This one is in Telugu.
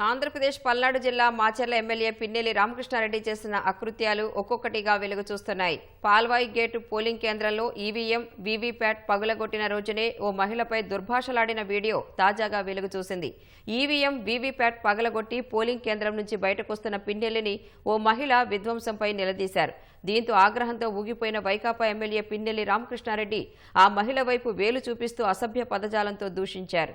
ఆంధ్రప్రదేశ్ పల్నాడు జిల్లా మాచర్ల ఎమ్మెల్యే పిన్నెల్లి రామకృష్ణారెడ్డి చేసిన అకృత్యాలు ఒక్కొక్కటిగా వెలుగు చూస్తున్నాయి పాల్వాయి గేటు పోలింగ్ కేంద్రంలో ఈవీఎం వీవీప్యాట్ పగులగొట్టిన రోజునే ఓ మహిళపై దుర్భాషలాడిన వీడియో తాజాగా వెలుగు చూసింది ఈవీఎం వీవీప్యాట్ పగలగొట్టి పోలింగ్ కేంద్రం నుంచి బయటకొస్తున్న పిన్నెల్లిని ఓ మహిళ విధ్వంసంపై నిలదీశారు. దీంతో ఆగ్రహంతో ఊగిపోయిన వైకాపా ఎమ్మెల్యే పిన్నెల్లి రామకృష్ణారెడ్డి ఆ మహిళ వైపు వేలు చూపిస్తూ అసభ్య పదజాలంతో దూషించారు.